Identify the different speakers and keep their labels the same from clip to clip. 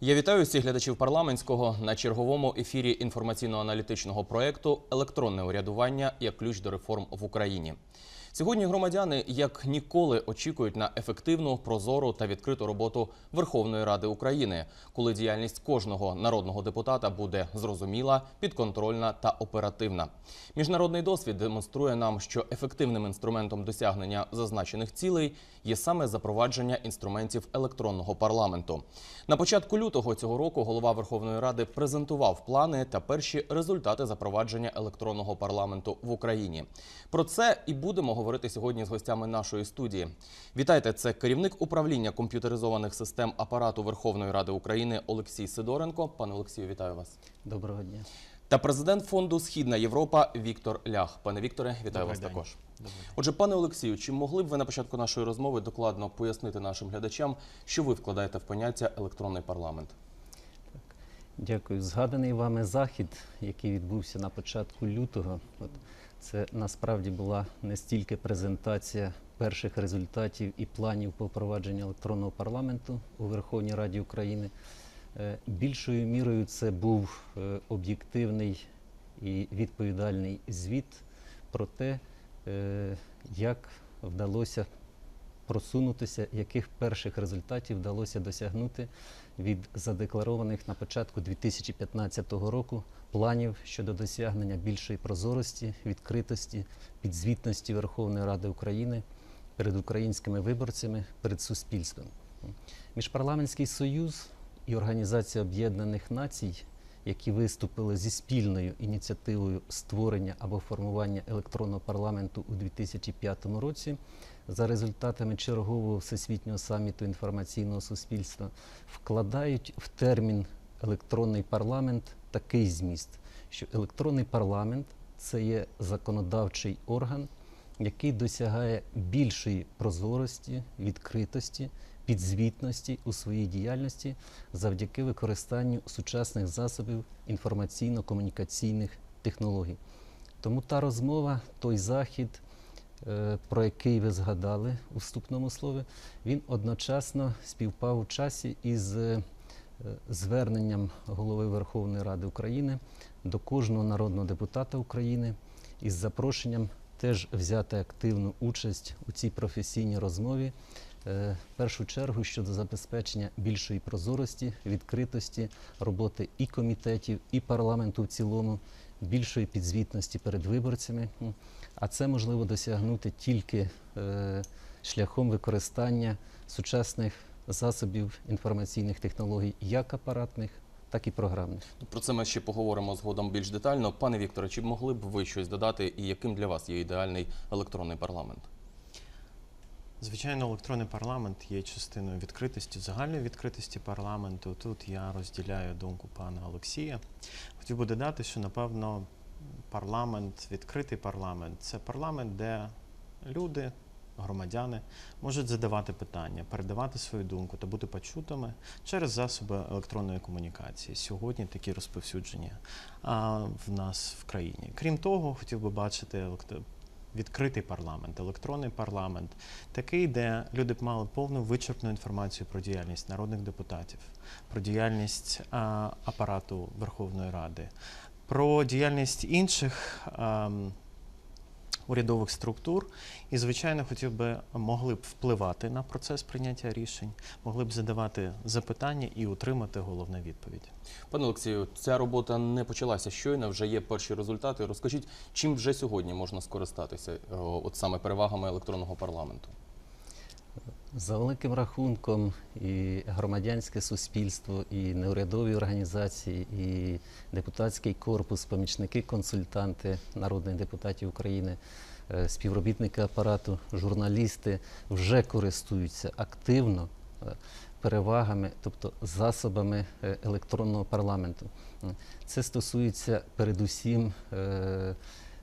Speaker 1: Я вітаю всіх глядачів парламентського на черговому ефірі інформаційно-аналітичного проєкту Електронне урядування як ключ до реформ в Україні. Сьогодні громадяни як ніколи очікують на ефективну, прозору та відкриту роботу Верховної Ради України, коли діяльність кожного народного депутата буде зрозуміла, підконтрольна та оперативна. Міжнародний досвід демонструє нам, що ефективним інструментом досягнення зазначених цілей є саме запровадження інструментів електронного парламенту. На початку лютого цього року голова Верховної Ради презентував плани та перші результати запровадження електронного парламенту в Україні. Про це і будемо говорити сьогодні з гостями нашої студії. Вітайте, це керівник управління комп'ютеризованих систем апарату Верховної Ради України Олексій Сидоренко. Пане Олексію, вітаю вас.
Speaker 2: Доброго дня.
Speaker 1: Та президент фонду Східна Європа Віктор Лях. Пане Вікторе, вітаю
Speaker 3: Добрий
Speaker 1: вас
Speaker 3: день.
Speaker 1: також. Отже, пане Олексію, чи могли б ви на початку нашої розмови докладно пояснити нашим глядачам, що ви вкладаєте в поняття електронний парламент? Так.
Speaker 2: Дякую. Згаданий вами захід, який відбувся на початку лютого. От це насправді була не стільки презентація перших результатів і планів по впровадженню електронного парламенту у Верховній Раді України. Е, Більшою мірою це був е, об'єктивний і відповідальний звіт про те, е, як вдалося просунутися, яких перших результатів вдалося досягнути від задекларованих на початку 2015 року планів щодо досягнення більшої прозорості, відкритості, підзвітності Верховної Ради України перед українськими виборцями, перед суспільством. Міжпарламентський союз і Організація Об'єднаних Націй, які виступили зі спільною ініціативою створення або формування електронного парламенту у 2005 році, за результатами чергового всесвітнього саміту інформаційного суспільства, вкладають в термін електронний парламент такий зміст, що електронний парламент це є законодавчий орган, який досягає більшої прозорості, відкритості, підзвітності у своїй діяльності завдяки використанню сучасних засобів інформаційно-комунікаційних технологій. Тому та розмова, той захід, про який ви згадали у вступному слові, він одночасно співпав у часі із е, зверненням голови Верховної Ради України до кожного народного депутата України із запрошенням теж взяти активну участь у цій професійній розмові. е, В першу чергу щодо забезпечення більшої прозорості, відкритості роботи і комітетів, і парламенту в цілому, більшої підзвітності перед виборцями. А це можливо досягнути тільки е, шляхом використання сучасних засобів інформаційних технологій, як апаратних, так і програмних.
Speaker 1: Про це ми ще поговоримо згодом більш детально. Пане Вікторе, чи могли б ви щось додати, і яким для вас є ідеальний електронний парламент?
Speaker 3: Звичайно, електронний парламент є частиною відкритості, загальної відкритості парламенту. Тут я розділяю думку пана Олексія. Хотів би додати, що напевно парламент, відкритий парламент це парламент, де люди, громадяни можуть задавати питання, передавати свою думку та бути почутими через засоби електронної комунікації. Сьогодні такі розповсюдження а, в нас в країні. Крім того, хотів би бачити відкритий парламент, електронний парламент, такий, де люди б мали повну вичерпну інформацію про діяльність народних депутатів, про діяльність а, апарату Верховної Ради, про діяльність інших. ам, Урядових структур, і звичайно, хотів би могли б впливати на процес прийняття рішень, могли б задавати запитання і отримати головну відповідь.
Speaker 1: Пане Олексію, ця робота не почалася щойно, вже є перші результати. Розкажіть, чим вже сьогодні можна скористатися, от саме перевагами електронного парламенту?
Speaker 2: За великим рахунком, і громадянське суспільство, і неурядові організації, і депутатський корпус, помічники, консультанти народних депутатів України, е, співробітники апарату, журналісти вже користуються активно е, перевагами, тобто засобами е, електронного парламенту. Це стосується передусім.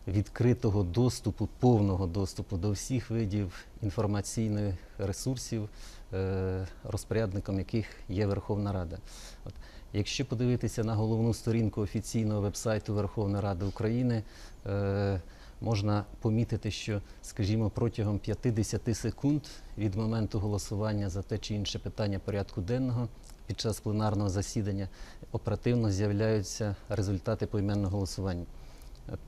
Speaker 2: Відкритого доступу, повного доступу до всіх видів інформаційних ресурсів, е, розпорядником яких є Верховна Рада. От, якщо подивитися на головну сторінку офіційного вебсайту Верховної Ради України, е, можна помітити, що, скажімо, протягом 50 секунд від моменту голосування за те чи інше питання порядку денного під час пленарного засідання оперативно з'являються результати поіменного голосування.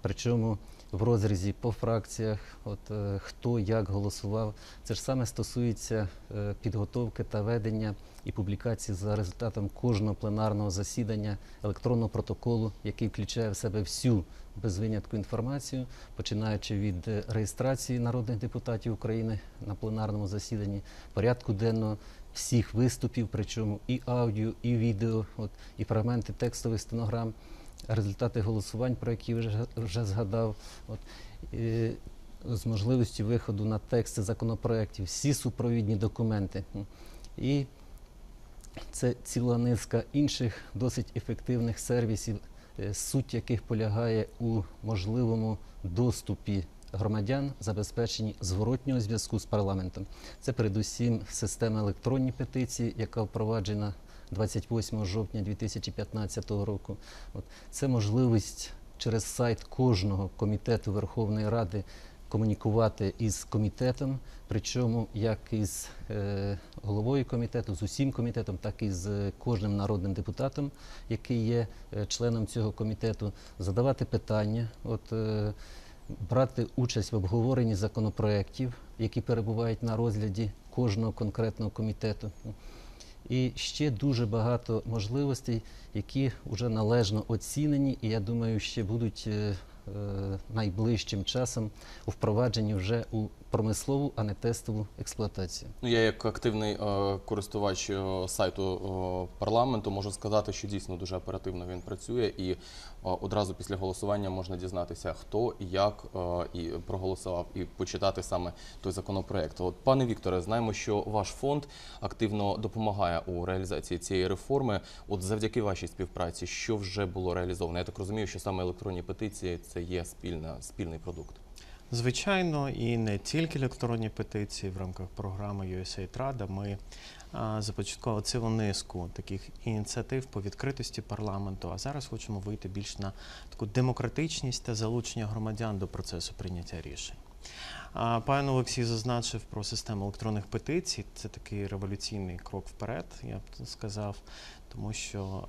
Speaker 2: Причому в розрізі по фракціях, от е, хто як голосував, це ж саме стосується е, підготовки та ведення і публікації за результатом кожного пленарного засідання електронного протоколу, який включає в себе всю без винятку інформацію, починаючи від е, реєстрації народних депутатів України на пленарному засіданні, порядку денного всіх виступів, причому і аудіо, і відео, от, і фрагменти текстових стенограм, результати голосувань, про які вже, вже згадав. От, е, з можливістю виходу на тексти законопроєктів, всі супровідні документи. І це ціла низка інших досить ефективних сервісів, е, суть яких полягає у можливому доступі громадян, забезпеченні зворотнього зв'язку з парламентом. Це передусім система електронні петиції, яка впроваджена 28 жовтня 2015 року. От. Це можливість через сайт кожного комітету Верховної Ради комунікувати із комітетом, причому як із е, головою комітету, з усім комітетом, так і з кожним народним депутатом, який є е, членом цього комітету, задавати питання, от, е, брати участь в обговоренні законопроєктів, які перебувають на розгляді кожного конкретного комітету. І ще дуже багато можливостей, які вже належно оцінені, і я думаю, ще будуть е, е, найближчим часом впроваджені вже у промислову, а не тестову експлуатацію.
Speaker 1: Ну, я як активний е, користувач е, сайту е, парламенту можу сказати, що дійсно дуже оперативно він працює, і е, одразу після голосування можна дізнатися, хто і як е, і проголосував, і почитати саме той законопроект. От, пане Вікторе, знаємо, що ваш фонд активно допомагає у реалізації цієї реформи. От завдяки вашій співпраці, що вже було реалізовано? Я так розумію, що саме електронні петиції це є спільна, спільний продукт.
Speaker 3: Звичайно, і не тільки електронні петиції в рамках програми USAID Рада. Ми започаткували цілу низку таких ініціатив по відкритості парламенту. А зараз хочемо вийти більш на таку демократичність та залучення громадян до процесу прийняття рішень. Пан Олексій зазначив про систему електронних петицій. Це такий революційний крок вперед, я б сказав, тому що.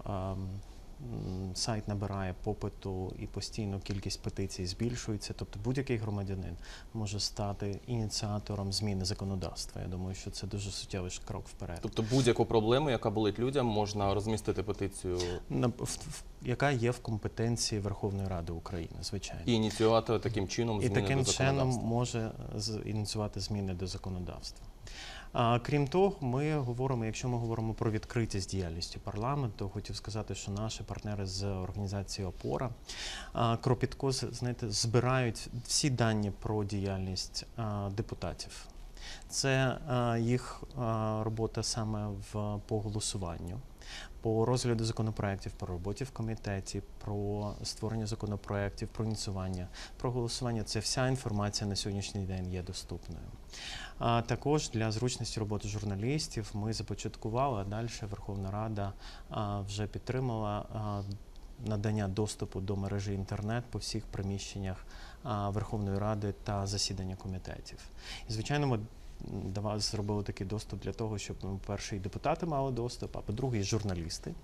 Speaker 3: Сайт набирає попиту і постійно кількість петицій збільшується. Тобто будь-який громадянин може стати ініціатором зміни законодавства. Я думаю, що це дуже суттєвий крок вперед.
Speaker 1: Тобто будь-яку проблему, яка болить людям, можна розмістити петицію
Speaker 3: На- в- яка є в компетенції Верховної Ради України, звичайно.
Speaker 1: і ініціювати таким чином
Speaker 3: І таким
Speaker 1: до
Speaker 3: чином може з- ініціювати зміни до законодавства. Крім того, ми говоримо, якщо ми говоримо про відкритість діяльності парламенту, хотів сказати, що наші партнери з організації Опора кропітко знаєте, збирають всі дані про діяльність депутатів. Це їх робота саме в по голосуванню, по розгляду законопроєктів, по роботі в комітеті, про створення законопроєктів, про ініціювання, про голосування. Це вся інформація на сьогоднішній день є доступною. А також для зручності роботи журналістів ми започаткували, а далі Верховна Рада вже підтримала надання доступу до мережі інтернет по всіх приміщеннях Верховної Ради та засідання комітетів. І звичайно, ми до вас зробили такий доступ для того, щоб ну, по-перше, і депутати мали доступ, а по-друге, журналісти,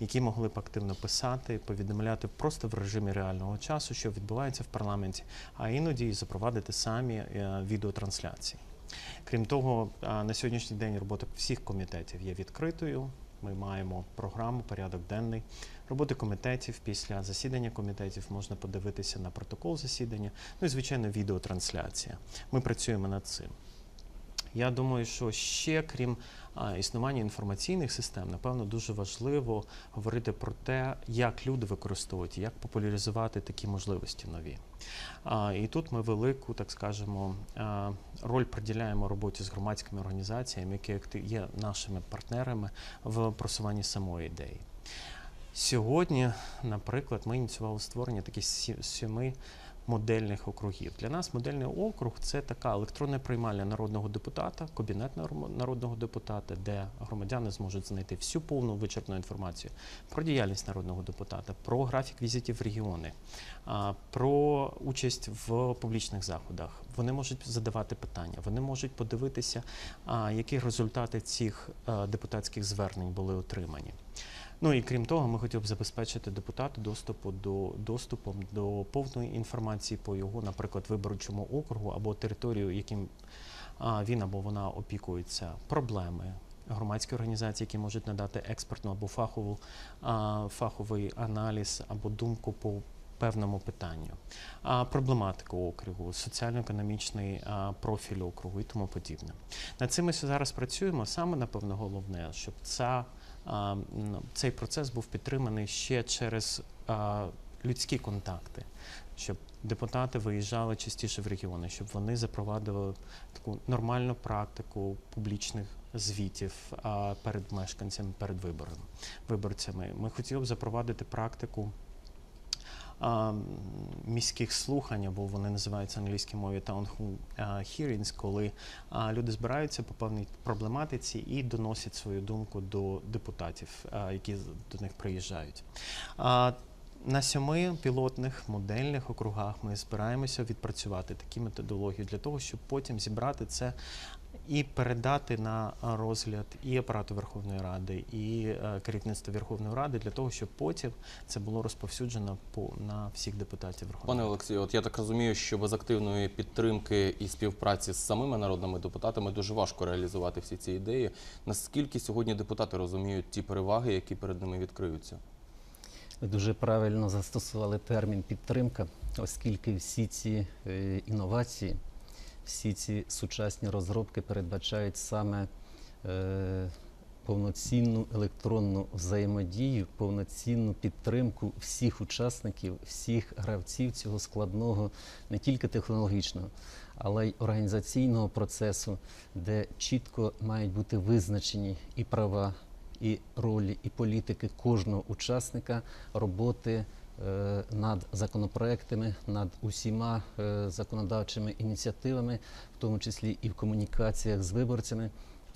Speaker 3: які могли б активно писати, повідомляти просто в режимі реального часу, що відбувається в парламенті, а іноді і запровадити самі е, відеотрансляції. Крім того, на сьогоднішній день робота всіх комітетів є відкритою. Ми маємо програму, порядок денний роботи комітетів. Після засідання комітетів можна подивитися на протокол засідання. Ну і звичайно, відеотрансляція. Ми працюємо над цим. Я думаю, що ще крім існування інформаційних систем, напевно, дуже важливо говорити про те, як люди використовують, як популяризувати такі можливості нові. І тут ми велику, так скажемо, роль приділяємо роботі з громадськими організаціями, які є нашими партнерами в просуванні самої ідеї. Сьогодні, наприклад, ми ініціювали створення таких сі- сіми модельних округів. Для нас модельний округ це така електронна приймальня народного депутата, кабінет нар- народного депутата, де громадяни зможуть знайти всю повну вичерпну інформацію про діяльність народного депутата, про графік візитів в регіони, про участь в публічних заходах. Вони можуть задавати питання, вони можуть подивитися, які результати цих е, депутатських звернень були отримані. Ну і крім того, ми хотіли б забезпечити депутату доступу до доступом до повної інформації по його, наприклад, виборчому округу або територію, яким він або вона опікується, проблеми. Громадські організації, які можуть надати експертну або фахову, фаховий аналіз або думку по певному питанню, проблематику округу, соціально-економічний профіль округу і тому подібне. Над цим ми зараз працюємо. Саме напевно головне, щоб ця, цей процес був підтриманий ще через людські контакти, щоб депутати виїжджали частіше в регіони, щоб вони запровадили таку нормальну практику публічних звітів перед мешканцями, перед виборами, виборцями. Ми хотіли б запровадити практику. Міських слухань, або вони називаються англійській мові town hearings, коли люди збираються по певній проблематиці і доносять свою думку до депутатів, які до них приїжджають. На сьоми пілотних модельних округах ми збираємося відпрацювати такі методології для того, щоб потім зібрати це і передати на розгляд і апарату Верховної Ради, і е, керівництва Верховної Ради для того, щоб потім це було розповсюджено по на всіх депутатів Верховної
Speaker 1: Пане Олексію, от я так розумію, що без активної підтримки і співпраці з самими народними депутатами дуже важко реалізувати всі ці ідеї. Наскільки сьогодні депутати розуміють ті переваги, які перед ними відкриються?
Speaker 2: Ви дуже правильно застосували термін підтримка, оскільки всі ці е, інновації, всі ці сучасні розробки передбачають саме е, повноцінну електронну взаємодію, повноцінну підтримку всіх учасників, всіх гравців цього складного не тільки технологічного, але й організаційного процесу, де чітко мають бути визначені і права, і ролі, і політики кожного учасника роботи над законопроектами, над усіма е, законодавчими ініціативами, в тому числі і в комунікаціях з виборцями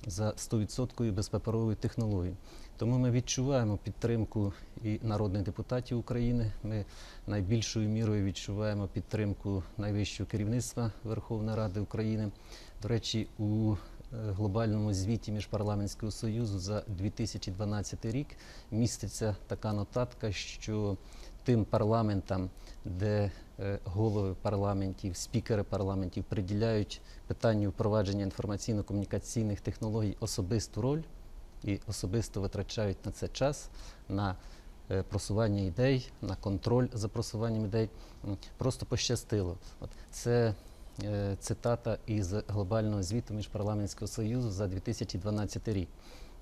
Speaker 2: за 100% безпаперовою технологією. Тому ми відчуваємо підтримку і народних депутатів України. Ми найбільшою мірою відчуваємо підтримку найвищого керівництва Верховної Ради України. До речі, у е, глобальному звіті Міжпарламентського союзу за 2012 рік міститься така нотатка, що тим парламентам, де е, голови парламентів, спікери парламентів приділяють питанню впровадження інформаційно-комунікаційних технологій особисту роль і особисто витрачають на це час, на е, просування ідей, на контроль за просуванням ідей. Просто пощастило. Це е, цитата із глобального звіту Міжпарламентського союзу за 2012 рік.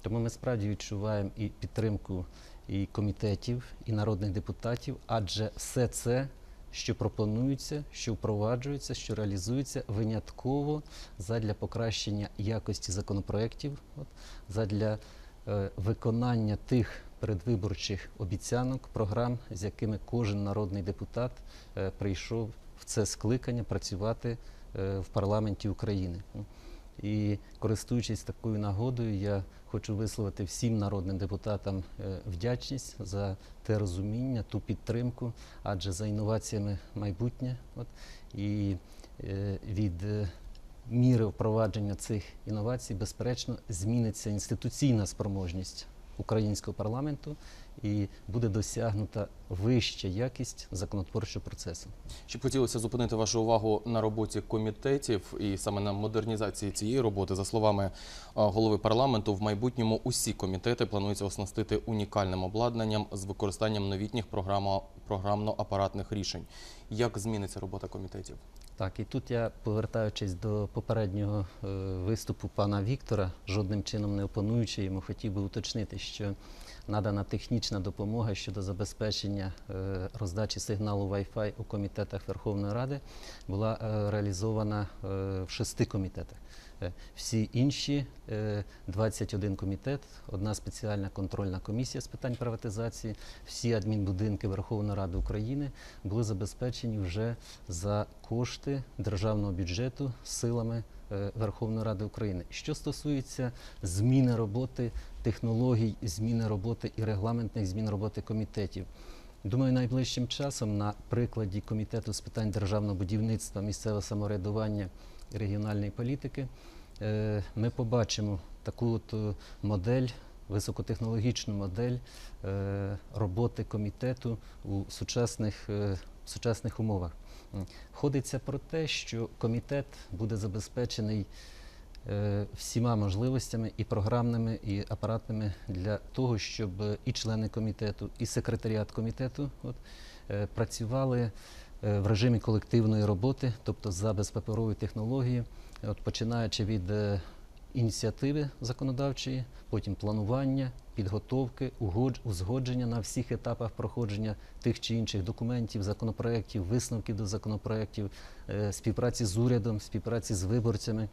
Speaker 2: Тому ми справді відчуваємо і підтримку і комітетів, і народних депутатів, адже все це, що пропонується, що впроваджується, що реалізується, винятково задля покращення якості законопроєктів, задля е, виконання тих передвиборчих обіцянок, програм, з якими кожен народний депутат е, прийшов в це скликання працювати е, в парламенті України. І користуючись такою нагодою, я хочу висловити всім народним депутатам е, вдячність за те розуміння, ту підтримку, адже за інноваціями майбутнє. От, і е, від е, міри впровадження цих інновацій, безперечно, зміниться інституційна спроможність українського парламенту і буде досягнута вища якість законотворчого процесу.
Speaker 1: Ще б хотілося зупинити вашу увагу на роботі комітетів і саме на модернізації цієї роботи. За словами е, голови парламенту, в майбутньому усі комітети планується оснастити унікальним обладнанням з використанням новітніх програмно-апаратних рішень. Як зміниться робота комітетів?
Speaker 2: Так, і тут я, повертаючись до попереднього е, виступу пана Віктора, жодним чином не опонуючи йому, хотів би уточнити, що надана технічна допомога щодо забезпечення е, роздачі сигналу Wi-Fi у комітетах Верховної Ради була е, реалізована е, в шести комітетах. Е, Всі інші е, 21 комітет, одна спеціальна контрольна комісія з питань приватизації, всі адмінбудинки Верховної Ради України були забезпечені вже за кошти державного бюджету силами е, Верховної Ради України. Що стосується зміни роботи технологій, зміни роботи і регламентних змін роботи комітетів. Думаю, найближчим часом на прикладі комітету з питань державного будівництва, місцевого самоврядування і регіональної політики е, ми побачимо таку от е, модель, високотехнологічну модель роботи комітету у сучасних, сучасних умовах. Ходиться про те, що комітет буде забезпечений е, всіма можливостями і програмними, і апаратними для того, щоб і члени комітету, і секретаріат комітету от, е, працювали е, в режимі колективної роботи, тобто за безпаперовою технологією, от, починаючи від ініціативи законодавчої, потім планування, підготовки, угодж- узгодження на всіх етапах проходження тих чи інших документів, законопроєктів, висновків до законопроєктів, е, співпраці з урядом, співпраці з виборцями.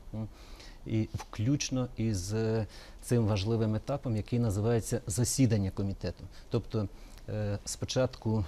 Speaker 2: І включно із е, цим важливим етапом, який називається засідання комітету. Тобто е, спочатку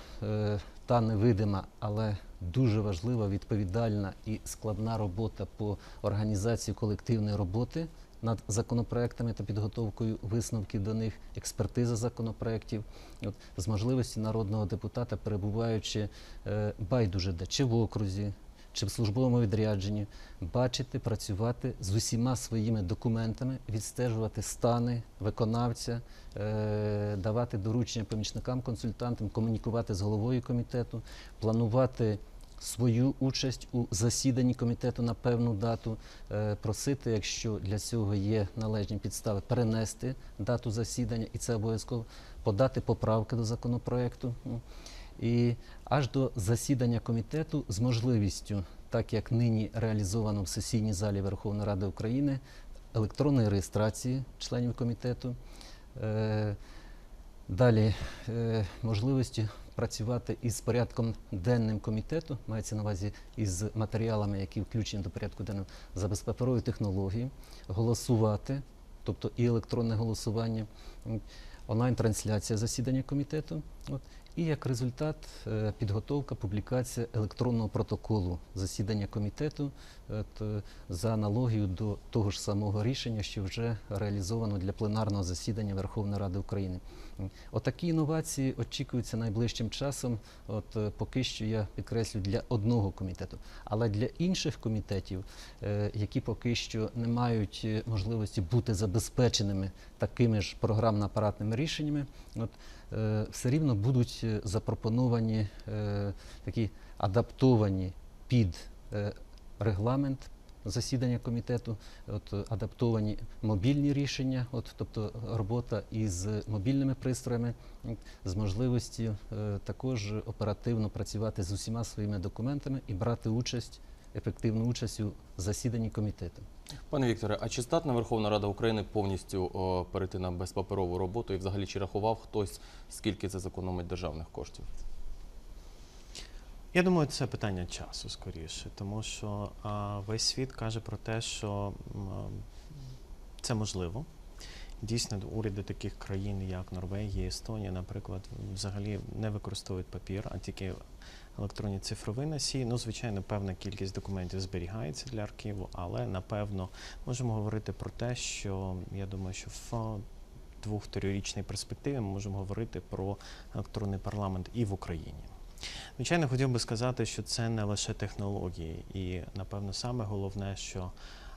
Speaker 2: та невидима, але дуже важлива, відповідальна і складна робота по організації колективної роботи над законопроектами та підготовкою висновків до них, експертиза законопроектів, от, з можливості народного депутата, перебуваючи е, байдуже де чи в окрузі, чи в службовому відрядженні, бачити, працювати з усіма своїми документами, відстежувати стани виконавця, е, давати доручення помічникам, консультантам, комунікувати з головою комітету, планувати свою участь у засіданні комітету на певну дату, е, просити, якщо для цього є належні підстави, перенести дату засідання, і це обов'язково подати поправки до законопроекту. І аж до засідання комітету з можливістю, так як нині реалізовано в сесійній залі Верховної Ради України, електронної реєстрації членів комітету. Е, Далі е, можливості працювати із порядком денним комітету, мається на увазі із матеріалами, які включені до порядку денного за безпаперовою технологією, голосувати, тобто і електронне голосування, онлайн-трансляція засідання комітету. От, і як результат е, підготовка, публікація електронного протоколу засідання комітету за аналогію до того ж самого рішення, що вже реалізовано для пленарного засідання Верховної Ради України. Отакі інновації очікуються найближчим часом. От е, поки що я підкреслю для одного комітету, але для інших комітетів, е, які поки що не мають е, можливості бути забезпеченими такими ж програмно-апаратними рішеннями, от е, все рівно будуть е, запропоновані е, такі адаптовані під е, регламент засідання комітету, от, адаптовані мобільні рішення, от, тобто робота із мобільними пристроями, з можливістю е, також оперативно працювати з усіма своїми документами і брати участь, ефективну участь у засіданні комітету.
Speaker 1: Пане Вікторе, а чи здатна Верховна Рада України повністю о, перейти на безпаперову роботу і взагалі чи рахував хтось, скільки це зекономить державних коштів?
Speaker 3: Я думаю, це питання часу скоріше, тому що а, весь світ каже про те, що м, це можливо. Дійсно, уряди таких країн, як Норвегія, Естонія, наприклад, взагалі не використовують папір, а тільки електронні цифрові носії. Ну, звичайно, певна кількість документів зберігається для архіву, але напевно можемо говорити про те, що я думаю, що в двох-трирічній перспективі ми можемо говорити про електронний парламент і в Україні. Звичайно, хотів би сказати, що це не лише технології, і напевно саме головне, що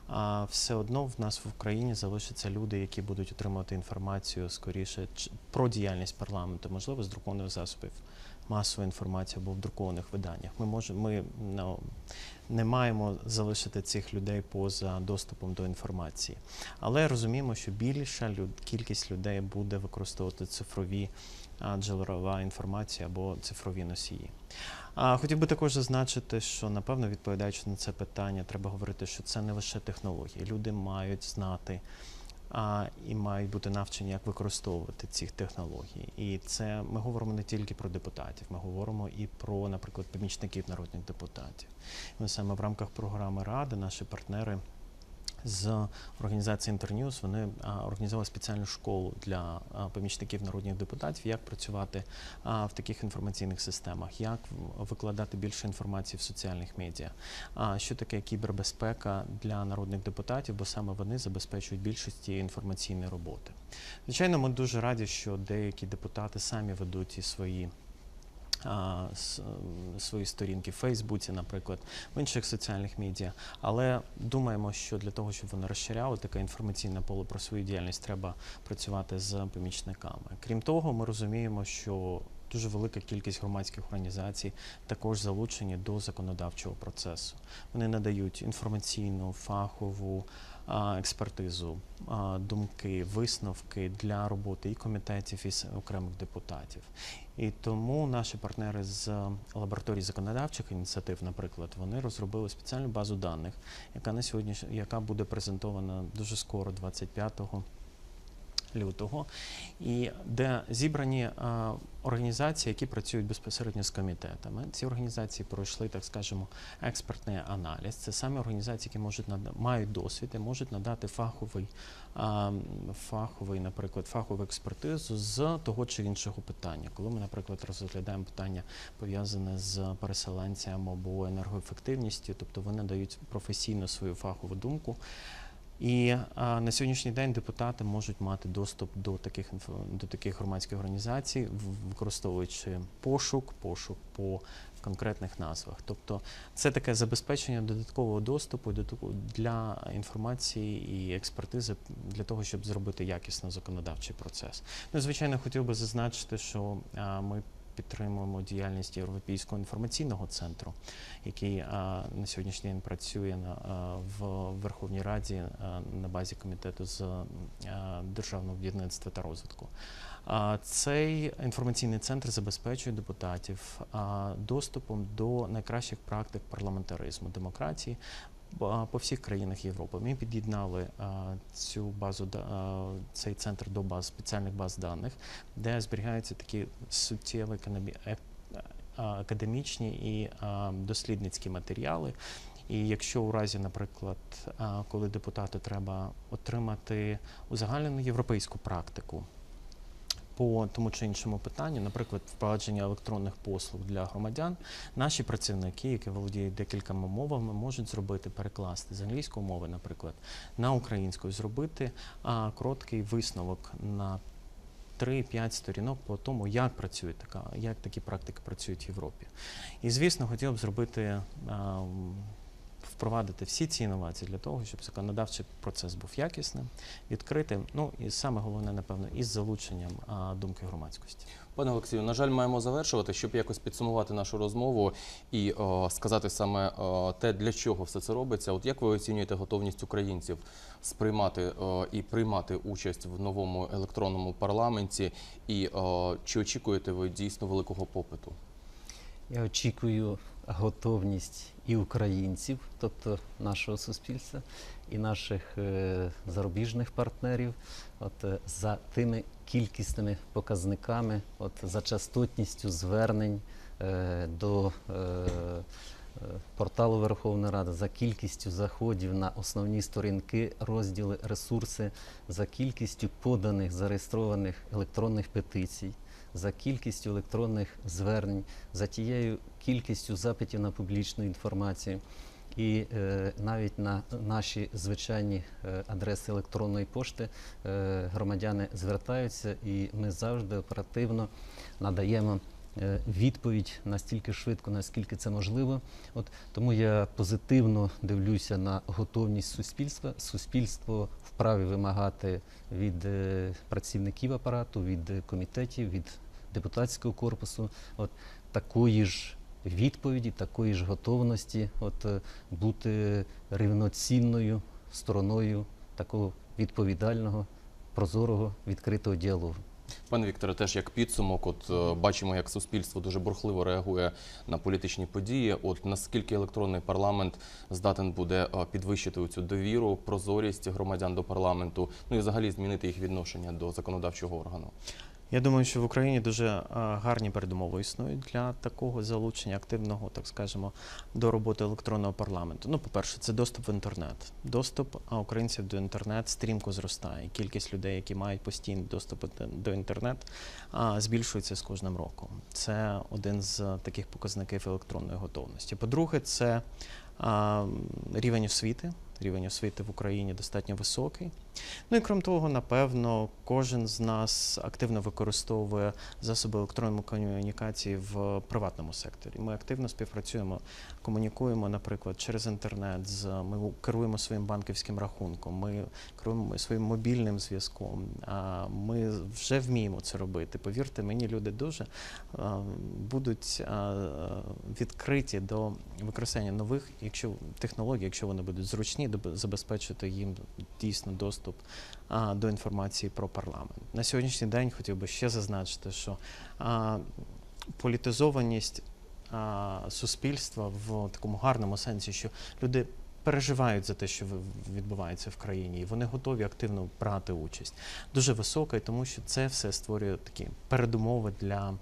Speaker 3: а, все одно в нас в Україні залишаться люди, які будуть отримувати інформацію скоріше ч- про діяльність парламенту, можливо, з друкованих засобів масової інформації або в друкованих виданнях. Ми можемо ми ну, не маємо залишити цих людей поза доступом до інформації, але розуміємо, що більша кількість людей буде використовувати цифрові джерела інформації або цифрові носії. Хотів би також зазначити, що напевно відповідаючи на це питання, треба говорити, що це не лише технології. Люди мають знати а, і мають бути навчені, як використовувати ці технології. І це ми говоримо не тільки про депутатів, ми говоримо і про, наприклад, помічників народних депутатів. Ми саме в рамках програми Ради наші партнери. З організації Інтерньюз вони організували спеціальну школу для помічників народних депутатів, як працювати в таких інформаційних системах, як викладати більше інформації в соціальних медіа. Що таке кібербезпека для народних депутатів, бо саме вони забезпечують більшість інформаційної роботи. Звичайно, ми дуже раді, що деякі депутати самі ведуть і свої. А, с- Свої сторінки в Фейсбуці, наприклад, в інших соціальних медіа. Але думаємо, що для того, щоб вони розширяли таке інформаційне поле про свою діяльність, треба працювати з помічниками. Крім того, ми розуміємо, що дуже велика кількість громадських організацій також залучені до законодавчого процесу. Вони надають інформаційну, фахову експертизу, думки, висновки для роботи і комітетів, і окремих депутатів. І тому наші партнери з лабораторії законодавчих ініціатив, наприклад, вони розробили спеціальну базу даних, яка на сьогодні яка буде презентована дуже скоро, 25 лютого, і де зібрані а, організації, які працюють безпосередньо з комітетами. Ці організації пройшли, так скажемо, експертний аналіз. Це самі організації, які можуть мають досвід і можуть надати фаховий, а, фаховий, наприклад, фахову експертизу з того чи іншого питання. Коли ми, наприклад, розглядаємо питання пов'язане з переселенцями або енергоефективністю, тобто вони дають професійно свою фахову думку. І а, на сьогоднішній день депутати можуть мати доступ до таких до таких громадських організацій, використовуючи пошук, пошук по конкретних назвах. Тобто це таке забезпечення додаткового доступу для інформації і експертизи для того, щоб зробити якісно законодавчий процес. Ну, звичайно, хотів би зазначити, що ми підтримуємо діяльність Європейського інформаційного центру, який а, на сьогоднішній день працює а, в Верховній Раді а, на базі комітету з державного будівництва та розвитку. Цей інформаційний центр забезпечує депутатів доступом до найкращих практик парламентаризму, демократії по всіх країнах Європи. Ми під'єднали цю базу, цей центр до баз спеціальних баз даних, де зберігаються такі суттєві академічні і дослідницькі матеріали. І якщо у разі, наприклад, коли депутату треба отримати узагальнену європейську практику по тому чи іншому питанню, наприклад, впровадження електронних послуг для громадян, наші працівники, які володіють декількома мовами, можуть зробити перекласти з англійської мови, наприклад, на українську, зробити а, короткий висновок на 3-5 сторінок по тому, як працює така, як такі практики працюють в Європі. І звісно, хотів б зробити. а, Впровадити всі ці інновації для того, щоб законодавчий процес був якісним, відкритим. Ну і саме головне, напевно, із залученням думки громадськості.
Speaker 1: Пане Олексію, на жаль, маємо завершувати, щоб якось підсумувати нашу розмову і о, сказати саме о, те, для чого все це робиться. От як ви оцінюєте готовність українців сприймати о, і приймати участь в новому електронному парламенті? І о, чи очікуєте ви дійсно великого попиту?
Speaker 2: Я очікую готовність і українців, тобто нашого суспільства, і наших е, зарубіжних партнерів, от е, за тими кількісними показниками, от за частотністю звернень е, до е, е, порталу Верховної Ради, за кількістю заходів на основні сторінки, розділи, ресурси, за кількістю поданих зареєстрованих електронних петицій за кількістю електронних звернень, за тією кількістю запитів на публічну інформацію. І е, навіть на наші звичайні е, адреси електронної пошти е, громадяни звертаються, і ми завжди оперативно надаємо відповідь настільки швидко, наскільки це можливо. От тому я позитивно дивлюся на готовність суспільства. Суспільство вправі вимагати від е, працівників апарату, від е, комітетів, від депутатського корпусу, от такої ж відповіді, такої ж готовності, от е, бути рівноцінною стороною такого відповідального, прозорого, відкритого діалогу.
Speaker 1: Пане Вікторе, теж як підсумок, от е, бачимо, як суспільство дуже бурхливо реагує на політичні події. От наскільки електронний парламент здатен буде е, підвищити цю довіру, прозорість громадян до парламенту, ну і взагалі змінити їх відношення до законодавчого органу.
Speaker 3: Я думаю, що в Україні дуже гарні передумови існують для такого залучення активного, так скажемо, до роботи електронного парламенту. Ну, по-перше, це доступ в інтернет. Доступ українців до інтернет стрімко зростає. Кількість людей, які мають постійний доступ до інтернет, збільшується з кожним роком. Це один з таких показників електронної готовності. По-друге, це рівень освіти. Рівень освіти в Україні достатньо високий. Ну і крім того, напевно, кожен з нас активно використовує засоби електронної комунікації в приватному секторі. Ми активно співпрацюємо, комунікуємо, наприклад, через інтернет. З ми керуємо своїм банківським рахунком, ми керуємо своїм мобільним зв'язком. Ми вже вміємо це робити. Повірте мені, люди дуже будуть відкриті до використання нових, якщо технологій, якщо вони будуть зручні, забезпечити їм дійсно доступ а, до інформації про парламент. На сьогоднішній день хотів би ще зазначити, що а, політизованість а, суспільства в такому гарному сенсі, що люди. Переживають за те, що відбувається в країні, і вони готові активно брати участь. Дуже висока, і тому що це все створює такі передумови для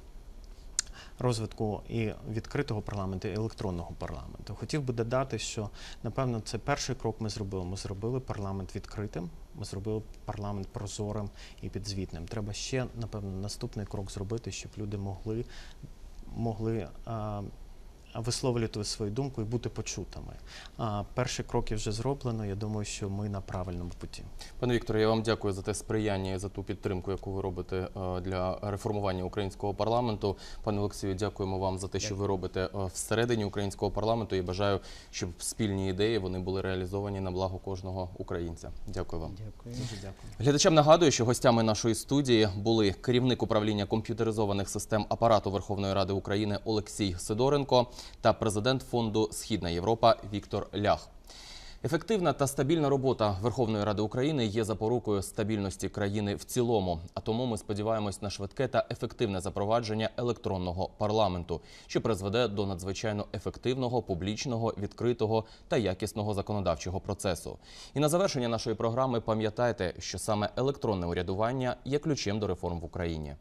Speaker 3: розвитку і відкритого парламенту, і електронного парламенту. Хотів би додати, що напевно це перший крок ми зробили. Ми зробили парламент відкритим, ми зробили парламент прозорим і підзвітним. Треба ще, напевно, наступний крок зробити, щоб люди могли, могли а, висловлювати свою думку і бути почутими. А, перші кроки вже зроблено. Я думаю, що ми на правильному путі.
Speaker 1: Пане Вікторе, я вам дякую за те сприяння і за ту підтримку, яку ви робите е, для реформування українського парламенту. Пане Олексію, дякуємо вам за те, що ви робите е, всередині українського парламенту. І бажаю, щоб спільні ідеї вони були реалізовані на благо кожного українця. Дякую вам.
Speaker 2: Дякую.
Speaker 3: Дуже дякую.
Speaker 1: Глядачам нагадую, що гостями нашої студії були керівник управління комп'ютеризованих систем апарату Верховної Ради України Олексій Сидоренко та президент фонду Східна Європа Віктор Лях. Ефективна та стабільна робота Верховної Ради України є запорукою стабільності країни в цілому. А тому ми сподіваємось на швидке та ефективне запровадження електронного парламенту, що призведе до надзвичайно ефективного, публічного, відкритого та якісного законодавчого процесу. І на завершення нашої програми пам'ятайте, що саме електронне урядування є ключем до реформ в Україні.